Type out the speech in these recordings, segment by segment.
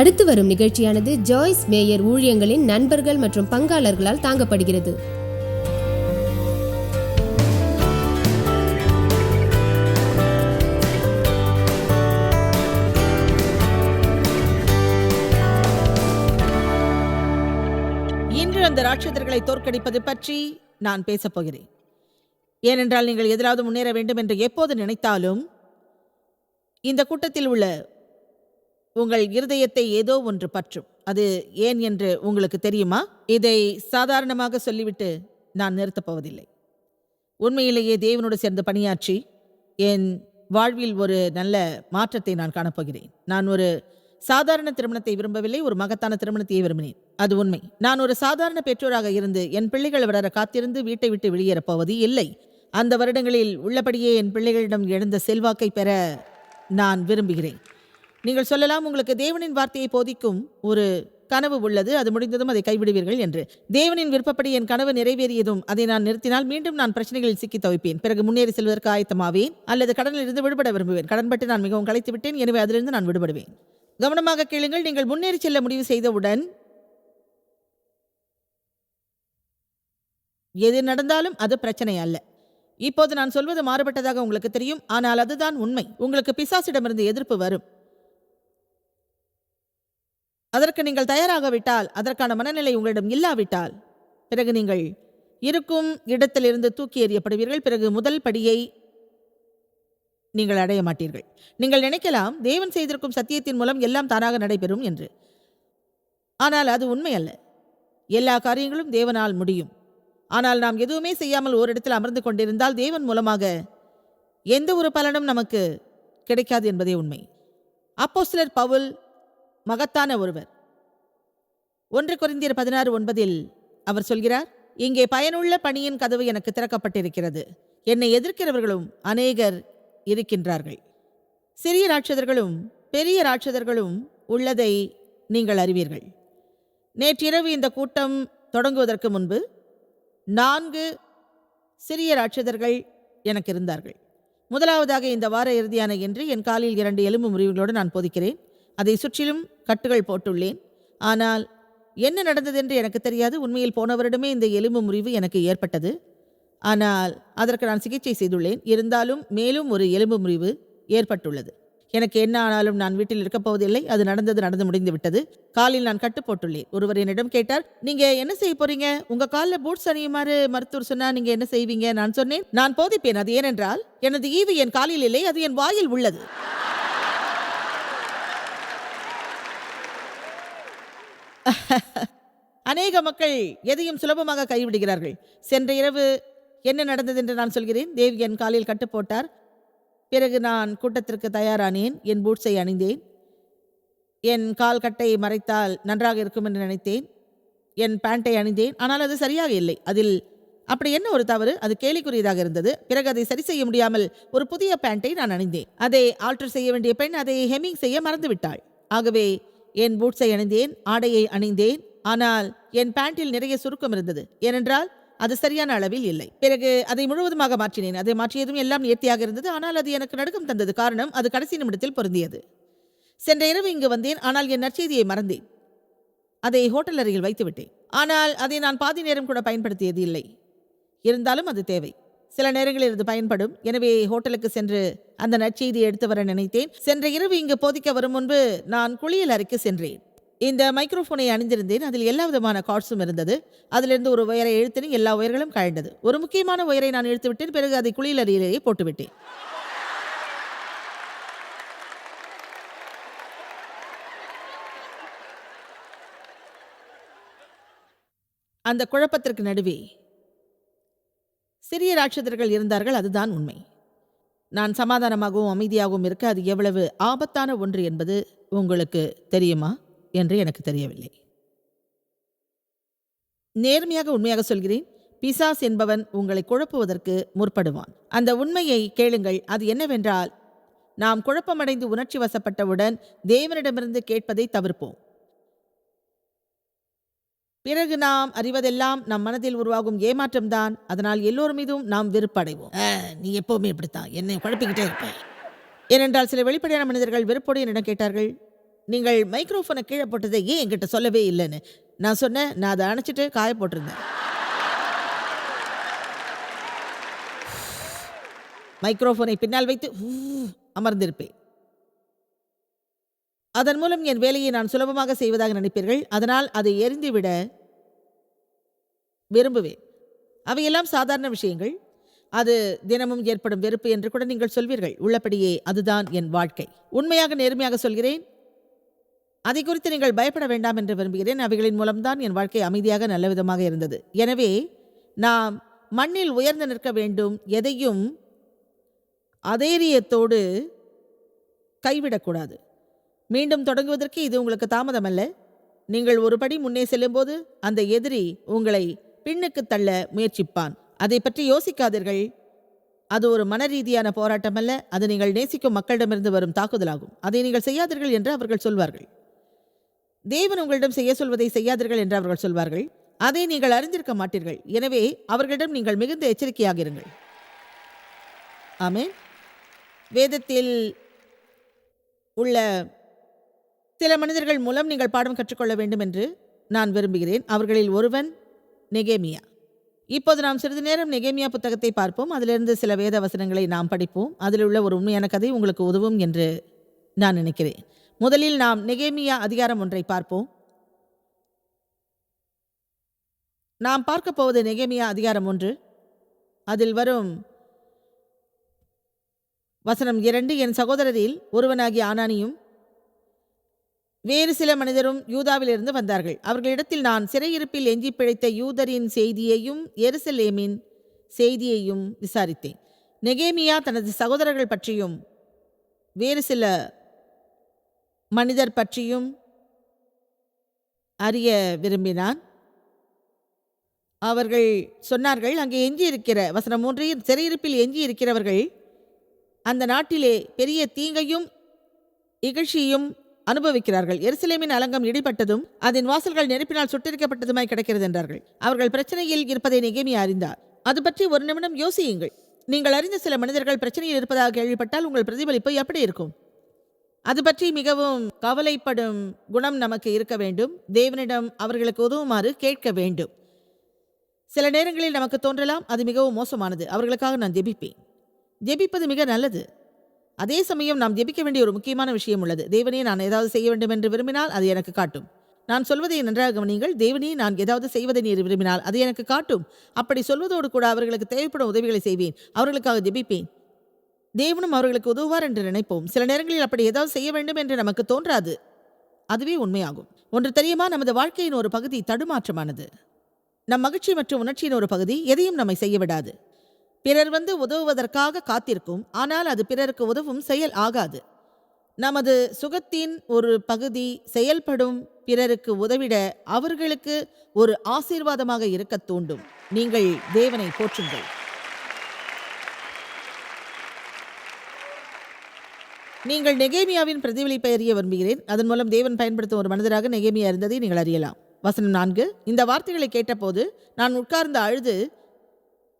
அடுத்து வரும் நிகழ்ச்சியானது ஜாய்ஸ் மேயர் ஊழியங்களின் நண்பர்கள் மற்றும் பங்காளர்களால் தாங்கப்படுகிறது. இன்று அந்த ராட்சதர்களை தோற்கடிப்பது பற்றி நான் பேசப் போகிறேன். ஏனென்றால் நீங்கள் எதிராவது முன்னேற வேண்டும் என்று எப்போது நினைத்தாலும் இந்த கூட்டத்தில் உள்ள உங்கள் இருதயத்தை ஏதோ ஒன்று பற்றும். அது ஏன் என்று உங்களுக்கு தெரியுமா? இதை சாதாரணமாக சொல்லிவிட்டு நான் நிறுத்தப் போவதில்லை. உண்மையிலேயே தேவனோடு சேர்ந்து பணியாற்றி என் வாழ்வில் ஒரு நல்ல மாற்றத்தை நான் காணப்போகிறேன். நான் ஒரு சாதாரண திருமணத்தை விரும்பவில்லை ஒரு மகத்தான திருமணத்தையே விரும்பினேன். அது உண்மை. நான் ஒரு சாதாரண பெற்றோராக இருந்து என் பிள்ளைகள் வளர காத்திருந்து வீட்டை விட்டு வெளியேறப் போவது இல்லை. அந்த வருடங்களில் உள்ளபடியே என் பிள்ளைகளிடம் எழுந்த செல்வாக்கை பெற நான் விரும்புகிறேன். நீங்கள் சொல்லலாம் உங்களுக்கு தேவனின் வார்த்தையை போதிக்கும் ஒரு கனவு உள்ளது அது முடிந்ததும் அதை கைவிடுவீர்கள் என்று. தேவனின் விருப்பப்படி என் கனவு நிறைவேறியதும் அதை நான் நிறுத்தினால் மீண்டும் நான் பிரச்சனைகளில் சிக்கி தவிப்பேன். பிறகு முன்னேறி செல்வதற்கு ஆயத்தமாவேன். அல்லது கடனில் இருந்து விடுபட விரும்புவேன். கடன்பட்டு நான் மிகவும் களைத்து விட்டேன். எனவே அதிலிருந்து நான் விடுபடுவேன். கவனமாக கேளுங்கள் நீங்கள் முன்னேறி செல்ல முடிவு செய்தவுடன் எது நடந்தாலும் அது பிரச்சனை அல்ல. இப்போது நான் சொல்வது மாறுபட்டதாக உங்களுக்கு தெரியும். ஆனால் அதுதான் உண்மை. உங்களுக்கு பிசாசிடமிருந்து எதிர்ப்பு வரும். அதற்கு நீங்கள் தயாராகவிட்டால் அதற்கான மனநிலை உங்களிடம் இல்லாவிட்டால் பிறகு நீங்கள் இருக்கும் இடத்திலிருந்து தூக்கி எறியப்படுவீர்கள். பிறகு முதல் படியை நீங்கள் அடைய மாட்டீர்கள். நீங்கள் நினைக்கலாம் தேவன் செய்திருக்கும் சத்தியத்தின் மூலம் எல்லாம் தானாக நடைபெறும் என்று. ஆனால் அது உண்மை அல்ல. எல்லா காரியங்களும் தேவனால் முடியும். ஆனால் நாம் எதுவுமே செய்யாமல் ஓரிடத்தில் அமர்ந்து கொண்டிருந்தால் தேவன் மூலமாக எந்த ஒரு பலனும் நமக்கு கிடைக்காது என்பதே உண்மை. அப்போஸ்தலர் பவுல் மகத்தான ஒருவர். ஒன்று குறைந்தியர் பதினாறு ஒன்பதில் அவர் சொல்கிறார் இங்கே பயனுள்ள பணியின் கதவு எனக்கு திறக்கப்பட்டிருக்கிறது. என்னை எதிர்க்கிறவர்களும் அநேகர் இருக்கின்றார்கள். சிறிய ராட்சதர்களும் பெரிய ராட்சதர்களும் உள்ளதை நீங்கள் அறிவீர்கள். நேற்றிரவு இந்த கூட்டம் தொடங்குவதற்கு முன்பு நான்கு சிறிய ராட்சதர்கள் எனக்கு இருந்தார்கள். முதலாவதாக இந்த வார இறுதியான என்று என் காலில் இரண்டு எலும்பு முறிவுகளோடு நான் போதிக்கிறேன். அதை சுற்றிலும் கட்டுகள் போட்டுள்ளேன். ஆனால் என்ன நடந்ததென்று எனக்கு தெரியாது. உண்மையில் போன வருடமே இந்த எலும்பு முறிவு எனக்கு ஏற்பட்டது. ஆனால் அதற்கு நான் சிகிச்சை செய்துள்ளேன். இருந்தாலும் மேலும் ஒரு எலும்பு முறிவு ஏற்பட்டுள்ளது. எனக்கு என்ன ஆனாலும் நான் வீட்டில் இருக்கப் போவதில்லை. அது நடந்தது நடந்து முடிந்து விட்டது. காலில் நான் கட்டு போட்டுள்ளேன். ஒருவர் என்னிடம் கேட்டார் நீங்க என்ன செய்ய போறீங்க? உங்க காலில் பூட்ஸ் அணியுமாறு மருத்துவர் சொன்னா நீங்க என்ன செய்வீங்க? நான் சொன்னேன் நான் போதிப்பேன். அது ஏனென்றால் எனது ஈவு என் காலில் இல்லை. அது என் வாயில் உள்ளது. அநேக மக்கள் எதையும் சுலபமாக கைவிடுகிறார்கள். சென்ற இரவு என்ன நடந்தது என்று நான் சொல்கிறேன். தேவி என் காலில் கட்டு போட்டார். பிறகு நான் கூட்டத்திற்கு தயாரானேன். என் பூட்ஸை அணிந்தேன். என் கால் கட்டை மறைத்தால் நன்றாக இருக்கும் என்று நினைத்தேன். என் பேண்ட்டை அணிந்தேன். ஆனால் அது சரியாக இல்லை. அதில் அப்படி என்ன ஒரு தவறு? அது கேலிக்குரியதாக இருந்தது. பிறகு அதை சரி செய்ய முடியாமல் ஒரு புதிய பேண்ட்டை நான் அணிந்தேன். அதை ஆல்டர் செய்ய வேண்டிய பெண் அதை ஹெமிங் செய்ய மறந்துவிட்டாள். ஆகவே என் பூட்ஸை அணிந்தேன் ஆடையை அணிந்தேன் ஆனால் என் பேண்டில் நிறைய சுருக்கம் இருந்தது. ஏனென்றால் அது சரியான அளவில் இல்லை. பிறகு அதை முழுவதுமாக மாற்றினேன். அதை மாற்றியதும் எல்லாம் நேர்த்தியாக இருந்தது. ஆனால் அது எனக்கு நடுக்கம் தந்தது. காரணம் அது கடைசி நிமிடத்தில் பொருந்தியது. சென்ற இரவு இங்கு வந்தேன். ஆனால் என் நற்செய்தியை மறந்தேன். அதை ஹோட்டல் அறையில் வைத்துவிட்டேன். ஆனால் அதை நான் பாதி நேரம் கூட பயன்படுத்தியது இல்லை. இருந்தாலும் அது தேவை. சில நேரங்களில் இது பயன்படும். எனவே ஹோட்டலுக்கு சென்று அந்த நற்செய்தியை எடுத்து வர நினைத்தேன். சென்ற இரவு இங்கு போதிக்க வரும் முன்பு நான் குளியல் அறைக்கு சென்றேன். இந்த மைக்ரோஃபோனை அணிந்திருந்தேன். அதில் எல்லா விதமான கார்ட்ஸும் இருந்தது. அதிலிருந்து ஒரு உயரை இழுத்தினேன். எல்லா உயர்களும் கழண்டது. ஒரு முக்கியமான உயரை நான் இழுத்து விட்டேன். பிறகு அதை குளியல் அறையிலேயே போட்டுவிட்டேன் அந்த குழப்பத்திற்கு நடுவே சிறிய ராட்சதர்கள் இருந்தார்கள் அதுதான் உண்மை. நான் சமாதானமாகவும் அமைதியாகவும் இருக்க அது எவ்வளவு ஆபத்தான ஒன்று என்பது உங்களுக்கு தெரியுமா? என்று எனக்கு தெரியவில்லை. நேர்மையாக உண்மையாக சொல்கிறேன் பிசாஸ் என்பவன் உங்களை குழப்புவதற்கு முற்படுவான். அந்த உண்மையை கேளுங்கள் அது என்னவென்றால் நாம் குழப்பமடைந்து உணர்ச்சி வசப்பட்டவுடன் தேவனிடமிருந்து கேட்பதை தவிர்ப்போம். பிறகு நாம் அறிவதெல்லாம் நம் மனதில் உருவாகும் ஏமாற்றம்தான். அதனால் எல்லோர் மீதும் நாம் வெறுப்படைவோம். "ஆ, நீ எப்பவுமே இப்படித்தான். என்னை குழப்பிக்கிட்டே இருப்பேன் ஏனென்றால் சில வெளிப்படையான மனிதர்கள் வெறுப்போடு என்னிடம் கேட்டார்கள் நீங்கள் மைக்ரோஃபோனை கீழே போட்டதை ஏன் என்கிட்ட சொல்லவே இல்லைன்னு? நான் சொன்னேன் நான் அதை அணைச்சிட்டு காய போட்டிருந்தேன். மைக்ரோஃபோனை பின்னால் வைத்து அமர்ந்திருப்பேன். அதன் மூலம் என் வேலையை நான் சுலபமாக செய்வதாக நினைப்பீர்கள். அதனால் அதை எரிந்துவிட விரும்புவேன். அவையெல்லாம் சாதாரண விஷயங்கள். அது தினமும் ஏற்படும் வெறுப்பு என்று கூட நீங்கள் சொல்வீர்கள். உள்ளபடியே அதுதான் என் வாழ்க்கை. உண்மையாக நேர்மையாக சொல்கிறேன். அதை குறித்து நீங்கள் பயப்பட வேண்டாம் என்று விரும்புகிறேன். அவைகளின் மூலம்தான் என் வாழ்க்கை அமைதியாக நல்லவிதமாக இருந்தது. எனவே நாம் மண்ணில் உயர்ந்து நிற்க வேண்டும். எதையும் அதேரியத்தோடு கைவிடக்கூடாது. மீண்டும் தொடங்குவதற்கு இது உங்களுக்கு தாமதமல்ல. நீங்கள் ஒரு படி முன்னே செல்லும்போது அந்த எதிரி உங்களை பின்னுக்கு தள்ள முயற்சிப்பான். அதை பற்றி யோசிக்காதீர்கள். அது ஒரு மனரீதியான போராட்டம் அல்ல அது நீங்கள் நேசிக்கும் மக்களிடமிருந்து வரும் தாக்குதலாகும். அதை நீங்கள் செய்யாதீர்கள் என்று அவர்கள் சொல்வார்கள். தேவன் உங்களிடம் செய்ய சொல்வதை செய்யாதீர்கள் என்று அவர்கள் சொல்வார்கள். அதை நீங்கள் அறிந்திருக்க மாட்டீர்கள். எனவே அவர்களிடம் நீங்கள் மிகுந்த எச்சரிக்கையாக இருங்கள். ஆமே வேதத்தில் உள்ள சில மனிதர்கள் மூலம் நீங்கள் பாடம் கற்றுக்கொள்ள வேண்டும் என்று நான் விரும்புகிறேன். அவர்களில் ஒருவன் நெகேமியா. இப்போது நாம் சிறிது நேரம் நெகேமியா புத்தகத்தை பார்ப்போம். அதிலிருந்து சில வேத வசனங்களை நாம் படிப்போம். அதில் உள்ள ஒரு உண்மையான கதை உங்களுக்கு உதவும் என்று நான் நினைக்கிறேன். முதலில் நாம் நெகேமியா அதிகாரம் ஒன்றை பார்ப்போம். நாம் பார்க்க போவது நெகேமியா அதிகாரம் ஒன்று. அதில் வரும் வசனம் இரண்டு. என் சகோதரரில் ஒருவனாகிய ஆனானியும் வேறு சில மனிதரும் யூதாவிலிருந்து வந்தார்கள். அவர்களிடத்தில் நான் சிறையிருப்பில் எஞ்சி பிழைத்த யூதரின் செய்தியையும் எருசலேமின் செய்தியையும் விசாரித்தேன். நெகேமியா தனது சகோதரர்கள் பற்றியும் வேறு சில மனிதர் பற்றியும் அறிய விரும்பினான். அவர்கள் சொன்னார்கள் அங்கே எஞ்சி இருக்கிற வசனம் மூன்றையும் சிறையிருப்பில் எஞ்சி இருக்கிறவர்கள் அந்த நாட்டிலே பெரிய தீங்கையும் இகழ்ச்சியும் அனுபவிக்கிறார்கள். எருசலேமின் அலங்கம் இடிபட்டதும் அதன் வாசல்கள் நெருப்பினால் சுட்டரிக்கப்பட்டதுமாய் கிடைக்கிறது என்றார்கள் அவர்கள் பிரச்சனையில் இருப்பதை நெகேமியா அறிந்தார். அது பற்றி ஒரு நிமிடம் யோசியுங்கள். நீங்கள் அறிந்த சில மனிதர்கள் பிரச்சனையில் இருப்பதாக கேள்விப்பட்டால் உங்கள் பிரதிபலிப்பு எப்படி இருக்கும்? அது பற்றி மிகவும் கவலைப்படும் குணம் நமக்கு இருக்க வேண்டும். தேவனிடம் அவர்களுக்கு உதவுமாறு கேட்க வேண்டும். சில நேரங்களில் நமக்கு தோன்றலாம் அது மிகவும் மோசமானது. அவர்களுக்காக நான் ஜெபிப்பேன். ஜெபிப்பது மிக நல்லது. அதே சமயம் நாம் ஜெபிக்க வேண்டிய ஒரு முக்கியமான விஷயம் உள்ளது. தேவனே நான் ஏதாவது செய்ய வேண்டும் என்று விரும்பினால் அது எனக்கு காட்டும். நான் சொல்வதை நன்றாக கவனியுங்கள். தேவனே நான் ஏதாவது செய்வதை நீர் விரும்பினால் அது எனக்கு காட்டும். அப்படி சொல்வதோடு கூட அவர்களுக்கு தேவைப்படும் உதவிகளை செய்வேன். அவர்களுக்காக ஜெபிப்பேன். தேவனும் அவர்களுக்கு உதவுவார் என்று நினைப்போம். சில நேரங்களில் அப்படி ஏதாவது செய்ய வேண்டும் என்று நமக்கு தோன்றாது. அதுவே உண்மையாகும். ஒன்று தெரியுமா? நமது வாழ்க்கையின் ஒரு பகுதி தடுமாற்றமானது. நம் மகிழ்ச்சி மற்றும் உணர்ச்சியின் ஒரு பகுதி எதையும் நம்மை செய்ய விடாது. பிறர் வந்து உதவுவதற்காக காத்திருக்கும். ஆனால் அது பிறருக்கு உதவும் செயல் ஆகாது. நமது சுகத்தின் ஒரு பகுதி செயல்படும் பிறருக்கு உதவிட அவர்களுக்கு ஒரு ஆசீர்வாதமாக இருக்கத் தூண்டும். நீங்கள் தேவனை போற்றுங்கள். நீங்கள் நெகேமியாவின் பிரதிபலிப்பை அறிய விரும்புகிறேன். அதன் மூலம் தேவன் பயன்படுத்தும் ஒரு மனிதராக நெகேமியா இருந்ததை நீங்கள் அறியலாம். வசனம் நான்கு. இந்த வார்த்தைகளை கேட்டபோது நான் உட்கார்ந்து அழுது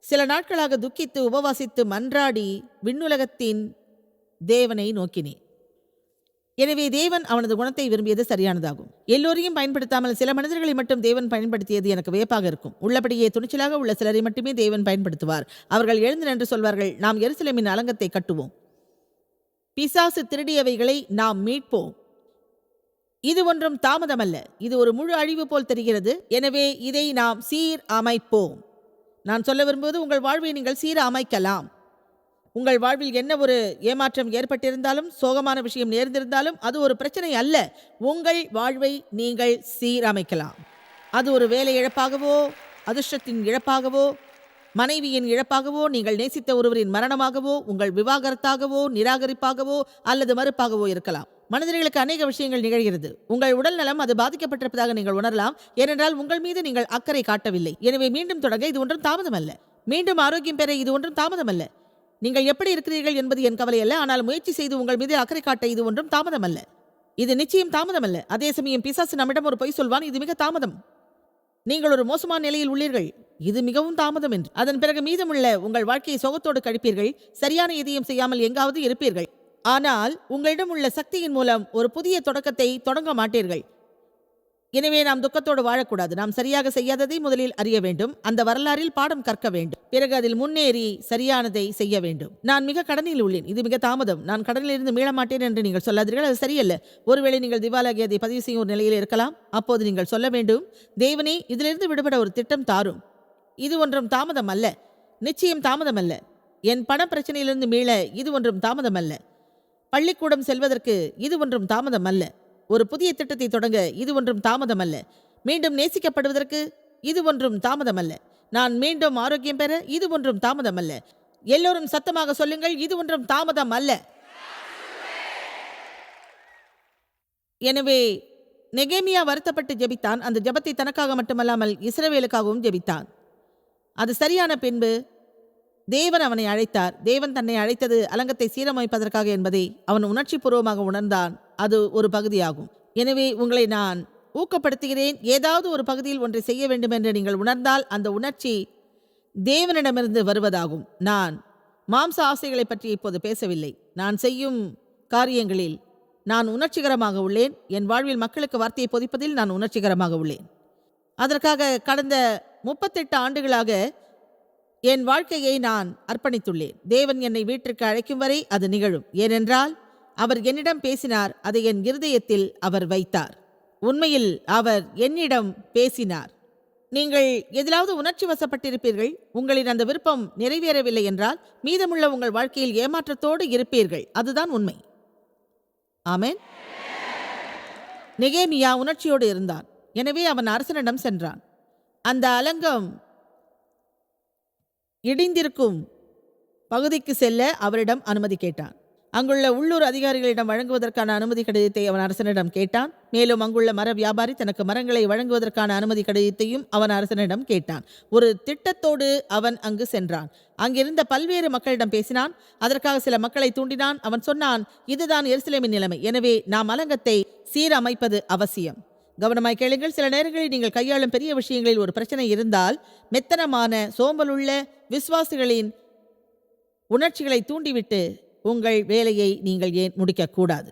சில நாட்களாக துக்கித்து உபவாசித்து மன்றாடி விண்ணுலகத்தின் தேவனை நோக்கினேன் எனவே தேவன் அவனது குணத்தை விரும்பியது சரியானதாகும். எல்லோரையும் பயன்படுத்தாமல் சில மனிதர்களை மட்டும் தேவன் பயன்படுத்தியது எனக்கு வியப்பாக இருக்கும். உள்ளபடியே துணிச்சலாக உள்ள சிலரை மட்டுமே தேவன் பயன்படுத்துவார். அவர்கள் எழுந்து நின்று சொல்வார்கள் நாம் எருசலேமின் அலங்கத்தை கட்டுவோம். பிசாசு திருடியவைகளை நாம் மீட்போம். இது ஒன்றும் தாமதமல்ல. இது ஒரு முழு அழிவு போல் தெரிகிறது. எனவே இதை நாம் சீர் அமைப்போம். நான் சொல்ல விரும்புவது உங்கள் வாழ்வை நீங்கள் சீர அமைக்கலாம் உங்கள் வாழ்வில் என்ன ஒரு ஏமாற்றம் ஏற்பட்டிருந்தாலும் சோகமான விஷயம் நேர்ந்திருந்தாலும் அது ஒரு பிரச்சனை அல்ல. உங்கள் வாழ்வை நீங்கள் சீரமைக்கலாம். அது ஒரு வேலை இழப்பாகவோ அதிர்ஷ்டத்தின் இழப்பாகவோ மனைவியின் இழப்பாகவோ நீங்கள் நேசித்த ஒருவரின் மரணமாகவோ உங்கள் விவாகரத்தாகவோ நிராகரிப்பாகவோ அல்லது மறுப்பாகவோ இருக்கலாம். மனிதர்களுக்கு அநேக விஷயங்கள் நிகழ்கிறது. உங்கள் உடல் நலம் அது பாதிக்கப்பட்டிருப்பதாக நீங்கள் உணரலாம். ஏனென்றால் உங்கள் மீது நீங்கள் அக்கறை காட்டவில்லை. எனவே மீண்டும் தொடங்க இது ஒன்றும் தாமதமல்ல. மீண்டும் ஆரோக்கியம் பெற இது ஒன்றும் தாமதமல்ல. நீங்கள் எப்படி இருக்கிறீர்கள் என்பது என் கவலை அல்ல. ஆனால் முயற்சி செய்து உங்கள் மீது அக்கறை காட்ட இது ஒன்றும் தாமதமல்ல. இது நிச்சயம் தாமதமல்ல. அதே சமயம் பிசாசு நம்மிடம் ஒரு பொய் சொல்வான் இது மிக தாமதம். நீங்கள் ஒரு மோசமான நிலையில் உள்ளீர்கள். இது மிகவும் தாமதம் என்று. அதன் பிறகு மீதமுள்ள உங்கள் வாழ்க்கையை சோகத்தோடு கழிப்பீர்கள். சரியான எதையும் செய்யாமல் எங்காவது இருப்பீர்கள். ஆனால் உங்களிடம் உள்ள சக்தியின் மூலம் ஒரு புதிய தொடக்கத்தை தொடங்க மாட்டீர்கள். எனவே நாம் துக்கத்தோடு வாழக்கூடாது. நாம் சரியாக செய்யாததை முதலில் அறிய வேண்டும். அந்த வரலாறில் பாடம் கற்க வேண்டும். பிறகு அதில் முன்னேறி சரியானதை செய்ய வேண்டும். நான் மிக கடனில் உள்ளேன். இது மிக தாமதம். நான் கடனிலிருந்து மீள மாட்டேன் என்று நீங்கள் சொல்லாதீர்கள். அது சரியல்ல. ஒருவேளை நீங்கள் திவாலாகி அதை பதிவு செய்யும் ஒரு நிலையில் இருக்கலாம். அப்போது நீங்கள் சொல்ல வேண்டும் தேவனே இதிலிருந்து விடுபட ஒரு திட்டம் தாரும். இது ஒன்றும் தாமதம் அல்ல நிச்சயம் தாமதம் அல்ல என் பண பிரச்சனையிலிருந்து மீள இது ஒன்றும் தாமதம் அல்ல பள்ளிக்கூடம் செல்வதற்கு இது ஒன்றும் தாமதம் அல்ல ஒரு புதிய திட்டத்தை தொடங்க இது ஒன்றும் தாமதம் அல்ல மீண்டும் நேசிக்கப்படுவதற்கு இது ஒன்றும் தாமதம் அல்ல நான் மீண்டும் ஆரோக்கியம் பெற இது ஒன்றும் தாமதம் அல்ல எல்லோரும் சத்தமாக சொல்லுங்கள் இது ஒன்றும் தாமதம் அல்ல எனவே நெகேமியா வருத்தப்பட்டு ஜெபித்தான். அந்த ஜெபத்தை தனக்காக மட்டுமல்லாமல் இஸ்ரவேலுக்காகவும் ஜெபித்தான். அது சரியான பின்பு. தேவன் அவனை அழைத்தார். தேவன் தன்னை அழைத்தது அலங்கத்தை சீரமைப்பதற்காக என்பதை அவன் உணர்ச்சி பூர்வமாக உணர்ந்தான். அது ஒரு பகுதியாகும். எனவே உங்களை நான் ஊக்கப்படுத்துகிறேன். ஏதாவது ஒரு பகுதியில் ஒன்றை செய்ய வேண்டும் என்று நீங்கள் உணர்ந்தால் அந்த உணர்ச்சி தேவனிடமிருந்து வருவதாகும். நான் மாம்ச ஆசைகளை பற்றி இப்போது பேசவில்லை. நான் செய்யும் காரியங்களில் நான் உணர்ச்சிகரமாக உள்ளேன். என் வாழ்வில் மக்களுக்கு வார்த்தையை பொதிப்பதில் நான் உணர்ச்சிகரமாக உள்ளேன். அதற்காக கடந்த முப்பத்தெட்டு ஆண்டுகளாக என் வாழ்க்கையை நான் அர்ப்பணித்துள்ளேன். தேவன் என்னை வீட்டிற்கு அழைக்கும் வரை அது நிகழும். ஏனென்றால் அவர் என்னிடம் பேசினார் அதை என் இருதயத்தில் அவர் வைத்தார். உண்மையில் அவர் என்னிடம் பேசினார். நீங்கள் எதிலாவது உணர்ச்சி வசப்பட்டிருப்பீர்கள்? உங்களின் அந்த விருப்பம் நிறைவேறவில்லை என்றால் மீதமுள்ள உங்கள் வாழ்க்கையில் ஏமாற்றத்தோடு இருப்பீர்கள். அதுதான் உண்மை. ஆமேன். நெகேமியா உணர்ச்சியோடு இருந்தான். எனவே அவன் அரசனிடம் சென்றான். அந்த அலங்கம் இடிந்திருக்கும் பகுதிக்கு செல்ல அவரிடம் அனுமதி கேட்டான். அங்குள்ள உள்ளூர் அதிகாரிகளிடம் வழங்குவதற்கான அனுமதி கடிதத்தை அவன் அரசனிடம் கேட்டான். மேலும் அங்குள்ள மர வியாபாரி தனக்கு மரங்களை வழங்குவதற்கான அனுமதி கடிதத்தையும் அவன் அரசனிடம் கேட்டான். ஒரு திட்டத்தோடு அவன் அங்கு சென்றான். அங்கிருந்த பல்வேறு மக்களிடம் பேசினான். அதற்காக சில மக்களை தூண்டினான். அவன் சொன்னான் இதுதான் எருசலேமின் நிலைமை. எனவே நாம் அலங்கத்தை சீரமைப்பது அவசியம். கவனமாய் கேளுங்கள். சில நேரங்களில் நீங்கள் கையாளும் பெரிய விஷயங்களில் ஒரு பிரச்சனை இருந்தால் மெத்தனமான சோம்பலுள்ள விசுவாசிகளின் உணர்ச்சிகளை தூண்டிவிட்டு உங்கள் வேலையை நீங்கள் ஏன் முடிக்கக்கூடாது?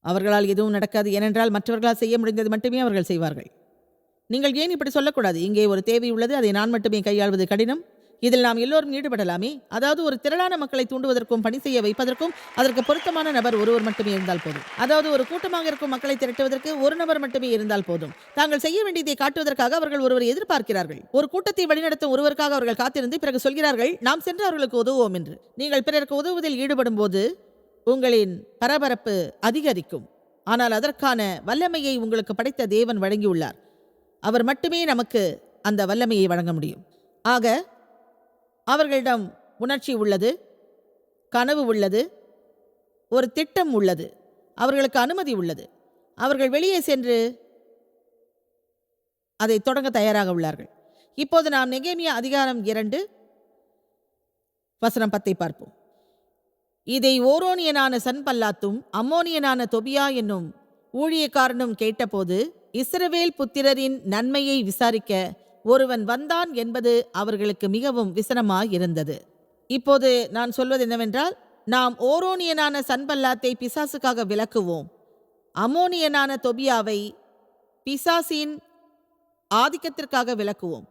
அவர்களால் எதுவும் நடக்காது. ஏனென்றால் மற்றவர்களால் செய்ய முடிந்தது மட்டுமே அவர்கள் செய்வார்கள். நீங்கள் ஏன் இப்படி சொல்லக்கூடாது? இங்கே ஒரு தேவை உள்ளது. அதை நான் மட்டுமே கையாள்வது கடினம். இதில் நாம் எல்லோரும் ஈடுபடலாமே. அதாவது ஒரு திரளான மக்களை தூண்டுவதற்கும் பணி செய்ய வைப்பதற்கும் அதற்கு பொருத்தமான நபர் ஒருவர் மட்டுமே இருந்தால் போதும். அதாவது ஒரு கூட்டமாக இருக்கும் மக்களை திரட்டுவதற்கு ஒரு நபர் மட்டுமே இருந்தால் போதும். தாங்கள் செய்ய வேண்டியதை காட்டுவதற்காக அவர்கள் ஒருவர் எதிர்பார்க்கிறார்கள். ஒரு கூட்டத்தை வழிநடத்தும் ஒருவருக்காக அவர்கள் காத்திருந்து பிறகு சொல்கிறார்கள் நாம் சென்று அவர்களுக்கு உதவுவோம் என்று. நீங்கள் பிறருக்கு உதவுவதில் ஈடுபடும் போது உங்களின் பரபரப்பு அதிகரிக்கும். ஆனால் அதற்கான வல்லமையை உங்களுக்கு படைத்த தேவன் வழங்கியுள்ளார். அவர் மட்டுமே நமக்கு அந்த வல்லமையை வழங்க முடியும். ஆக அவர்களிடம் உணர்ச்சி உள்ளது கனவு உள்ளது ஒரு திட்டம் உள்ளது அவர்களுக்கு அனுமதி உள்ளது. அவர்கள் வெளியே சென்று அதை தொடங்க தயாராக உள்ளார்கள். இப்போது நாம் நெகேமியா அதிகாரம் இரண்டு வசனம் பத்தை பார்ப்போம். இதை ஓரோனியனான சன்பல்லாத்தும் அம்மோனியனான தொபியா என்னும் ஊழியக்காரனும் கேட்டபோது இஸ்ரவேல் புத்திரரின் நன்மையை விசாரிக்க ஒருவன் வந்தான் என்பது அவர்களுக்கு மிகவும் விசனமாயிருந்தது. இப்போது நான் சொல்வது என்னவென்றால் நாம் ஓரோனியனான சன்பல்லாத்தை பிசாசுக்காக விளக்குவோம் அமோனியனான தொபியாவை பிசாசின் ஆதிக்கத்திற்காக விளக்குவோம்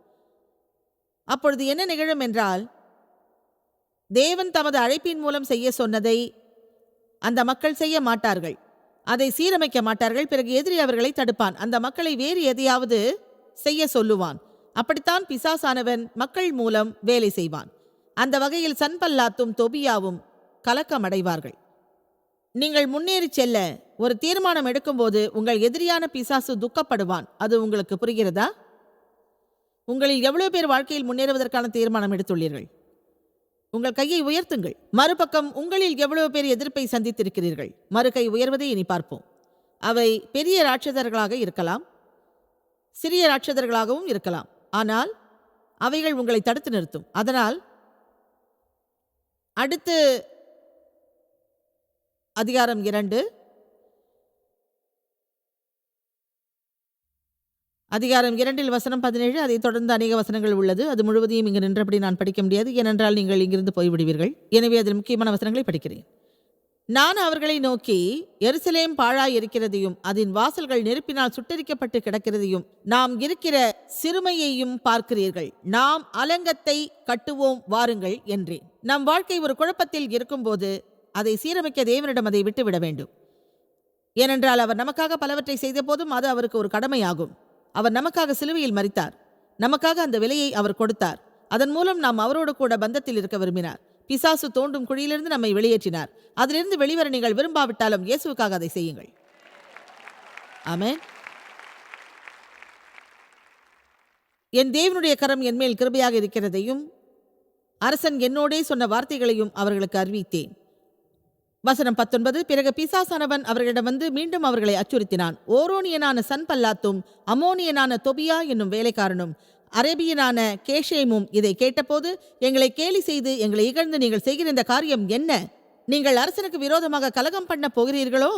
அப்பொழுது என்ன நிகழும் என்றால் தேவன் தமது அழைப்பின் மூலம் செய்ய சொன்னதை அந்த மக்கள் செய்ய மாட்டார்கள். அதை சீரமைக்க மாட்டார்கள். பிறகு எதிரி அவர்களை தடுப்பான். அந்த மக்களை வேறு எதையாவது செய்ய சொல்லுவான். அப்படித்தான் பிசாசானவன் மக்கள் மூலம் வேலை செய்வான். அந்த வகையில் சன்பல்லாத்தும் தொபியாவும் கலக்கமடைவார்கள். நீங்கள் முன்னேறி செல்ல ஒரு தீர்மானம் எடுக்கும்போது உங்கள் எதிரியான பிசாசு துக்கப்படுவான். அது உங்களுக்கு புரிகிறதா? உங்களில் எவ்வளவு பேர் வாழ்க்கையில் முன்னேறுவதற்கான தீர்மானம் எடுத்துள்ளீர்கள்? உங்கள் கையை உயர்த்துங்கள். மறுபக்கம் உங்களில் எவ்வளவு பேர் எதிர்ப்பை சந்தித்திருக்கிறீர்கள்? மறு கை உயர்வதை இனி பார்ப்போம். அவை பெரிய ராட்சதர்களாக இருக்கலாம் சிறிய ராட்சதர்களாகவும் இருக்கலாம். ஆனால் அவைகள் உங்களை தடுத்து நிறுத்தும். அதனால் அடுத்து அதிகாரம் இரண்டு. அதிகாரம் இரண்டில் வசனம் பதினேழு அதை தொடர்ந்து அநேக வசனங்கள் உள்ளது. அது முழுவதையும் இங்கு நின்றபடி நான் படிக்க முடியாது. ஏனென்றால் நீங்கள் இங்கிருந்து போய்விடுவீர்கள். எனவே அதில் முக்கியமான வசனங்களை படிக்கிறேன். நான் அவர்களை நோக்கி எருசலேம் பாழாயிருக்கிறதையும் அதன் வாசல்கள் நெருப்பினால் சுட்டரிக்கப்பட்டு கிடக்கிறதையும் நாம் இருக்கிற சிறுமையையும் பார்க்கிறீர்கள். நாம் அலங்கத்தை கட்டுவோம் வாருங்கள் என்றேன். நம் வாழ்க்கை ஒரு குழப்பத்தில் இருக்கும்போது அதை சீரமைக்க தேவனிடம் அதை விட்டுவிட வேண்டும். ஏனென்றால் அவர் நமக்காக பலவற்றை செய்த போதும் அது அவருக்கு ஒரு கடமையாகும். அவர் நமக்காக சிலுவையில் மறித்தார் நமக்காக அந்த விலையை அவர் கொடுத்தார். அதன் மூலம் நாம் அவரோடு கூட பந்தத்தில் இருக்க விரும்பினார். பிசாசு தோண்டும் குழியிலிருந்து நம்மை வெளியேற்றினார். அதிலிருந்து வெளிவர நீங்கள் விரும்பாவிட்டாலும் இயேசுக்காக அதை செய்யுங்கள். ஆமேன். என் தேவனுடைய கரம் என்மேல் கிருபையாக இருக்கிறதையும் அரசன் என்னோடே சொன்ன வார்த்தைகளையும் அவர்களுக்கு அறிவித்தேன். வசனம் பத்தொன்பது பிறகு பிசாசானவன் அவர்களிடம் வந்து மீண்டும் அவர்களை அச்சுறுத்தினான். ஓரோனியனான சன்பல்லாத்தும் அமோனியனான தொபியா என்னும் வேலைக்காரனும் அரேபியனான கேஷேமும் இதை கேட்டபோது எங்களை கேலி செய்து எங்களை இகழ்ந்து நீங்கள் செய்கிற இந்த காரியம் என்ன? நீங்கள் அரசனுக்கு விரோதமாக கலகம் பண்ண போகிறீர்களோ?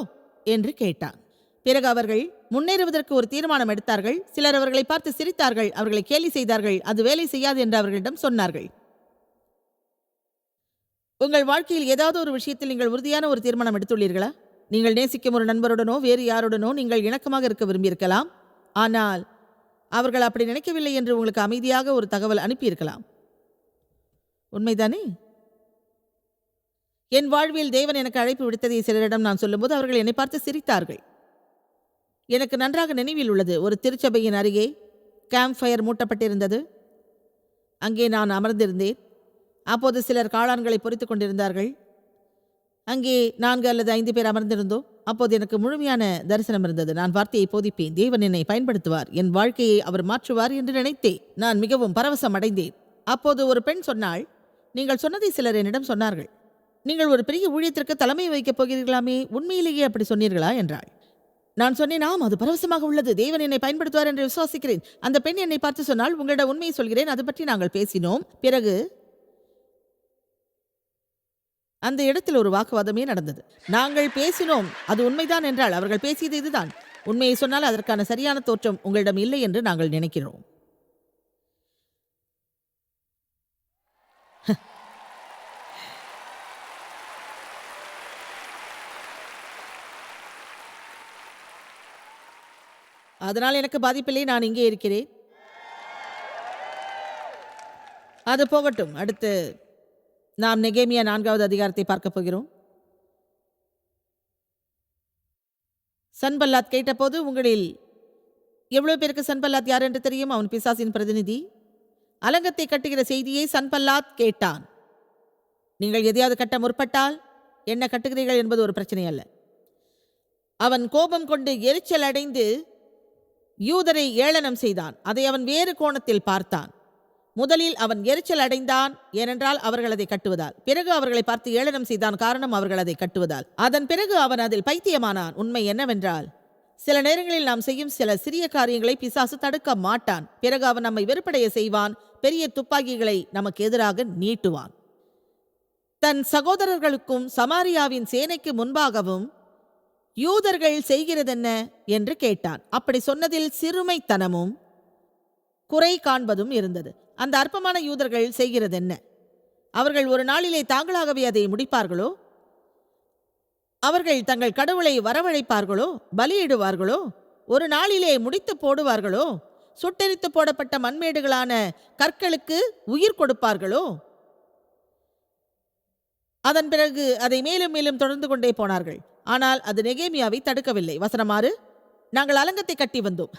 என்று கேட்டான். பிறகு அவர்கள் முன்னேறுவதற்கு ஒரு தீர்மானம் எடுத்தார்கள். சிலர் அவர்களை பார்த்து சிரித்தார்கள். அவர்களை கேலி செய்தார்கள். அது வேலை செய்யாது என்று அவர்களிடம் சொன்னார்கள். உங்கள் வாழ்க்கையில் ஏதாவது ஒரு விஷயத்தில் நீங்கள் உறுதியான ஒரு தீர்மானம் எடுத்துள்ளீர்களா? நீங்கள் நேசிக்கும் ஒரு நண்பருடனோ வேறு யாருடனோ நீங்கள் இணக்கமாக இருக்க விரும்பியிருக்கலாம். ஆனால் அவர்கள் அப்படி நினைக்கவில்லை என்று உங்களுக்கு அமைதியாக ஒரு தகவல் அனுப்பியிருக்கலாம். உண்மைதானே? என் வாழ்வில் தேவன் எனக்கு அழைப்பு விடுத்ததை சிலரிடம் நான் சொல்லும்போது அவர்கள் என்னை பார்த்து சிரித்தார்கள். எனக்கு நன்றாக நினைவில் உள்ளது. ஒரு திருச்சபையின் அருகே கேம்ப் ஃபயர் மூட்டப்பட்டிருந்தது. அங்கே நான் அமர்ந்திருந்தேன். அப்போது சிலர் காளான்களை பொறித்துக் கொண்டிருந்தார்கள். அங்கே நான்கு அல்லது ஐந்து பேர் அமர்ந்திருந்தோம். அப்போது எனக்கு முழுமையான தரிசனம் இருந்தது. நான் வார்த்தையை போதிப்பேன். தேவன் என்னை பயன்படுத்துவார். என் வாழ்க்கையை அவர் மாற்றுவார் என்று நினைத்தேன். நான் மிகவும் பரவசம் அடைந்தேன். அப்போது ஒரு பெண் சொன்னாள் நீங்கள் சொன்னதை சிலர் என்னிடம் சொன்னார்கள். நீங்கள் ஒரு பெரிய ஊழியத்திற்கு தலைமை வைக்கப் போகிறீர்களாமே உண்மையிலேயே அப்படி சொன்னீர்களா? என்றாள். நான் சொன்னேன் ஆம் அது பரவசமாக உள்ளது. தேவன் என்னை பயன்படுத்துவார் என்று விசுவாசிக்கிறேன். அந்த பெண் என்னை பார்த்து சொன்னால் உங்களிடம் உண்மையை சொல்கிறேன். அது பற்றி நாங்கள் பேசினோம். பிறகு அந்த இடத்தில் ஒரு வாக்குவாதமே நடந்தது. நாங்கள் பேசினோம் அது உண்மைதான் என்றால் அவர்கள் பேசியது இதுதான். உண்மையை சொன்னால் அதற்கான சரியான தோற்றம் உங்களிடம் இல்லை என்று நாங்கள் நினைக்கிறோம். அதனால் எனக்கு பாதிப்பில்லை நான் இங்கே இருக்கிறேன். அது போகட்டும் அடுத்து நாம் நெகேமியா நான்காவது அதிகாரத்தை பார்க்க போகிறோம். சன்பல்லாத் கேட்டபோது உங்களில் எவ்வளவு பேருக்கு சன்பல்லாத் யார் என்று தெரியும்? அவன் பிசாசின் பிரதிநிதி. அலங்கத்தை கட்டுகிற செய்தியை சன்பல்லாத் கேட்டான். நீங்கள் எதையாவது கட்ட முற்பட்டால் என்ன கட்டுகிறீர்கள் என்பது ஒரு பிரச்சனை அல்ல. அவன் கோபம் கொண்டு எரிச்சல் அடைந்து யூதரை ஏளனம் செய்தான். அதை அவன் வேறு கோணத்தில் பார்த்தான். முதலில் அவன் எரிச்சல் அடைந்தான் ஏனென்றால் அவர்கள் அதை கட்டுவதால். பிறகு அவர்களை பார்த்து ஏளனம் செய்தான் காரணம் அவர்கள் அதை கட்டுவதால். அதன் பிறகு அவன் அதில் பைத்தியமானான். உண்மை என்னவென்றால் சில நேரங்களில் நாம் செய்யும் சில சிறிய காரியங்களை பிசாசு தடுக்க மாட்டான். பிறகு அவன் நம்மை வெறுப்படைய செய்வான். பெரிய துப்பாக்கிகளை நமக்கு எதிராக நீட்டுவான். தன் சகோதரர்களுக்கும் சமாரியாவின் சேனைக்கு முன்பாகவும் யூதர்கள் செய்கிறதென்ன? என்று கேட்டான். அப்படி சொன்னதில் சிறுமைத்தனமும் குறை காண்பதும் இருந்தது. அந்த அற்பமான யூதர்கள் செய்கிறதென்ன? அவர்கள் ஒரு நாளிலே தாங்களாகவே அதை முடிப்பார்களோ? அவர்கள் தங்கள் கடவுளை வரவழைப்பார்களோ? பலியிடுவார்களோ? ஒரு நாளிலே முடித்து போடுவார்களோ? சுட்டெரித்து போடப்பட்ட மண்மேடுகளான கற்களுக்கு உயிர் கொடுப்பார்களோ? அதன் பிறகு அதை மேலும் மேலும் தொடர்ந்து கொண்டே போனார்கள். ஆனால் அது நெகேமியாவை தடுக்கவில்லை. வசனமாறு நாங்கள் அலங்கத்தை கட்டி வந்தோம்.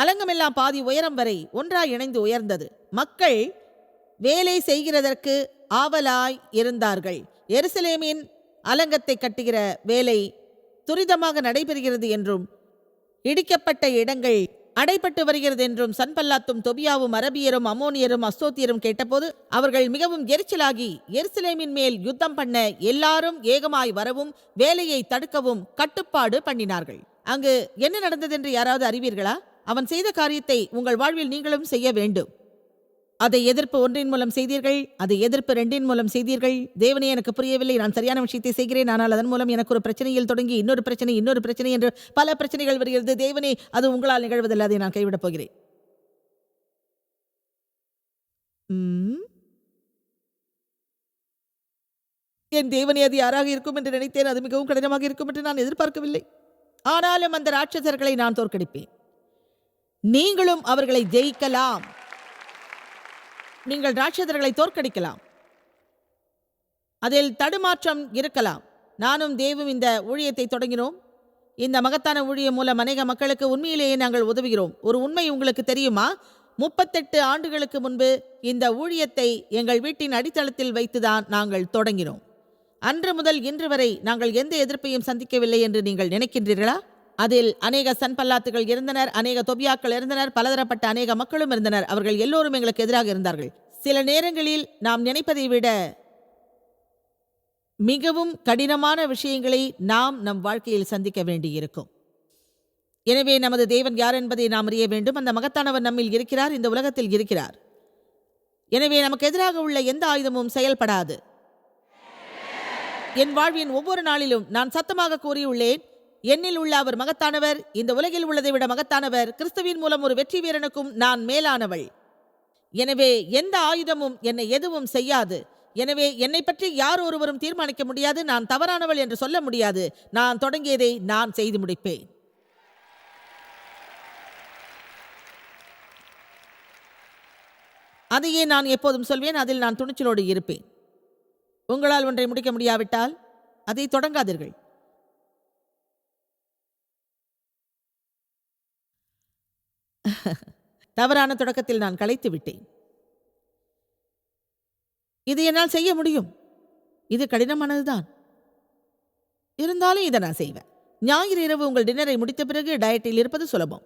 அலங்கமெல்லாம் பாதி உயரம் வரை ஒன்றாய் இணைந்து உயர்ந்தது. மக்கள் வேலை செய்கிறதற்கு ஆவலாய் இருந்தார்கள். எருசலேமின் அலங்கத்தை கட்டுகிற வேலை துரிதமாக நடைபெறுகிறது என்றும் இடிக்கப்பட்ட இடங்கள் அடைபட்டு வருகிறது என்றும் சன்பல்லாத்தும் தொபியாவும் அரபியரும் அமோனியரும் அஸ்தோத்தியரும் கேட்டபோது அவர்கள் மிகவும் எரிச்சலாகி எருசலேமின் மேல் யுத்தம் பண்ண எல்லாரும் ஏகமாய் வரவும் வேலையை தடுக்கவும் கட்டுப்பாடு பண்ணினார்கள். அங்கு என்ன நடந்ததென்று யாராவது அறிவீர்களா? அவன் செய்த காரியத்தை உங்கள் வாழ்வில் நீங்களும் செய்ய வேண்டும். அதை எதிர்ப்பு ஒன்றின் மூலம் செய்தீர்கள் அதை எதிர்ப்பு ரெண்டின் மூலம் செய்தீர்கள். தேவனே எனக்கு புரியவில்லை நான் சரியான விஷயத்தை செய்கிறேன் ஆனால் அதன் மூலம் எனக்கு ஒரு பிரச்சனையில் தொடங்கி இன்னொரு பிரச்சனை இன்னொரு பிரச்சனை என்று பல பிரச்சனைகள் வருகிறது. தேவனே அது உங்களால் நிகழ்வதில்லை அதை நான் கைவிடப் போகிறேன். என் தேவனே அது யாராக இருக்கும் என்று நினைத்தேன் அது மிகவும் கடினமாக இருக்கும் என்று நான் எதிர்பார்க்கவில்லை. ஆனாலும் அந்த ராட்சசர்களை நான் தோற்கடிப்பேன். நீங்களும் அவர்களை ஜெயிக்கலாம். நீங்கள் ராட்சதர்களை தோற்கடிக்கலாம். அதில் தடுமாற்றம் இருக்கலாம். நானும் தேவும் இந்த ஊழியத்தை தொடங்கினோம். இந்த மகத்தான ஊழியம் மூலம் அநேக மக்களுக்கு உண்மையிலேயே நாங்கள் உதவுகிறோம். ஒரு உண்மை உங்களுக்கு தெரியுமா? முப்பத்தெட்டு ஆண்டுகளுக்கு முன்பு இந்த ஊழியத்தை எங்கள் வீட்டின் அடித்தளத்தில் வைத்துதான் நாங்கள் தொடங்கினோம். அன்று முதல் இன்று வரை நாங்கள் எந்த எதிர்ப்பையும் சந்திக்கவில்லை என்று நீங்கள் நினைக்கின்றீர்களா? அதில் அநேக சன்பல்லாத்துகள் இருந்தனர் அநேக தொபியாக்கள் இருந்தனர் பலதரப்பட்ட அநேக மக்களும் இருந்தனர். அவர்கள் எல்லோரும் எங்களுக்கு எதிராக இருந்தார்கள். சில நேரங்களில் நாம் நினைப்பதை விட மிகவும் கடினமான விஷயங்களை நாம் நம் வாழ்க்கையில் சந்திக்க வேண்டியிருக்கும். எனவே நமது தேவன் யார் என்பதை நாம் அறிய வேண்டும். அந்த மகத்தானவர் நம்மில் இருக்கிறார் இந்த உலகத்தில் இருக்கிறார். எனவே நமக்கு எதிராக உள்ள எந்த ஆயுதமும் செயல்படாது. என் வாழ்வின் ஒவ்வொரு நாளிலும் நான் சத்தமாக கூறியுள்ளேன் என்னில் உள்ள அவர் மகத்தானவர் இந்த உலகில் உள்ளதை விட மகத்தானவர் கிறிஸ்துவின் மூலம் ஒரு வெற்றி வீரனுக்கும் நான் மேலானவள். எனவே எந்த ஆயுதமும் என்னை எதுவும் செய்யாது. எனவே என்னை பற்றி யார் ஒருவரும் தீர்மானிக்க முடியாது நான் தவறானவள் என்று சொல்ல முடியாது. நான் தொடங்கியதை நான் செய்து முடிப்பேன். அதையே நான் எப்போதும் சொல்வேன் அதில் நான் துணிச்சலோடு இருப்பேன். உங்களால் ஒன்றை முடிக்க முடியாவிட்டால் அதை தொடங்காதீர்கள். தவறான தொடக்கத்தில் நான் கலைத்து விட்டேன். இது என்னால் செய்ய முடியும். இது கடினமானதுதான். இருந்தாலும் இதை நான் செய்வேன். ஞாயிறு இரவு உங்கள் டின்னரை முடித்த பிறகு டயட்டில் இருப்பது சுலபம்.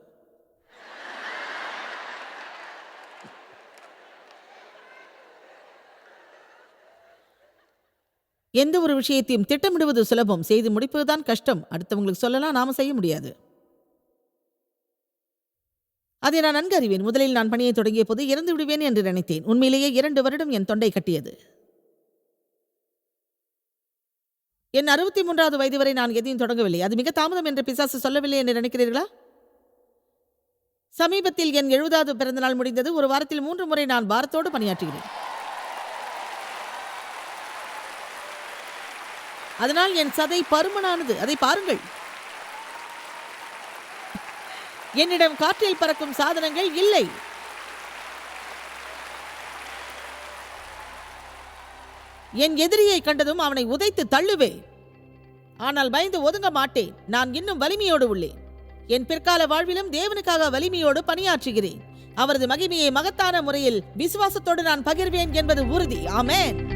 எந்த ஒரு விஷயத்தையும் திட்டமிடுவது சுலபம். செய்து முடிப்பதுதான் கஷ்டம். அடுத்தவங்களுக்கு சொல்லலாம் நாம செய்ய முடியாது. அதை நான் நன்கு அறிவேன். முதலில் நான் பணியை தொடங்கிய போது இறந்து விடுவேன் என்று நினைத்தேன். உண்மையிலேயே இரண்டு வருடம் என் தொண்டை கட்டியது. என் அறுபத்தி மூன்றாவது வயது வரை நான் எதையும் தொடங்கவில்லை. அது மிக தாமதம் என்று பிசாசு சொல்லவில்லை என்று நினைக்கிறீர்களா? சமீபத்தில் என் எழுபதாவது பிறந்தநாள் முடிந்தது. ஒரு வாரத்தில் மூன்று முறை நான் பாரத்தோடு பணியாற்றுகிறேன். அதனால் என் சதை பருமனானது. அதை பாருங்கள். என்னிடம் காற்றில் பறக்கும் சாதனங்கள் இல்லை. என் எதிரியை கண்டதும் அவனை உதைத்து தள்ளுவேன். ஆனால் பயந்து ஒதுங்க மாட்டேன். நான் இன்னும் வலிமையோடு உள்ளேன். என் பிற்கால வாழ்விலும் தேவனுக்காக வலிமையோடு பணியாற்றுகிறேன். அவரது மகிமையை மகத்தான முறையில் விசுவாசத்தோடு நான் பகிர்வேன் என்பது உறுதி. ஆமேன்.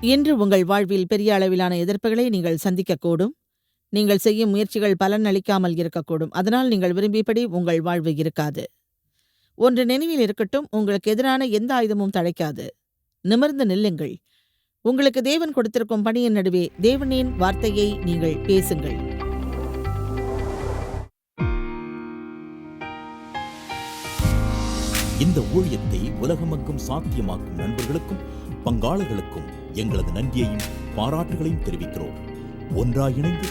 இன்று உங்கள் வாழ்வில் பெரிய அளவிலான எதிர்ப்புகளை நீங்கள் சந்திக்கக்கூடும். நீங்கள் செய்யும் முயற்சிகள் பலன் அளிக்காமல் இருக்கக்கூடும். அதனால் நீங்கள் விரும்பியபடி உங்கள் வாழ்வு இருக்காது. ஒன்று நினைவில் இருக்கட்டும் உங்களுக்கு எதிரான எந்த ஆயுதமும் தழைக்காது. நிமிர்ந்து நில்லுங்கள். உங்களுக்கு தேவன் கொடுத்திருக்கும் பணியின் நடுவே தேவனின் வார்த்தையை நீங்கள் பேசுங்கள். இந்த ஊழியத்தை உலகமங்கும் சாத்தியமாக்கும் நண்பர்களுக்கும் பங்காளர்களுக்கும் எங்களது நன்றியையும் பாராட்டுகளையும் தெரிவிக்கிறோம். ஒன்றாக இணைந்து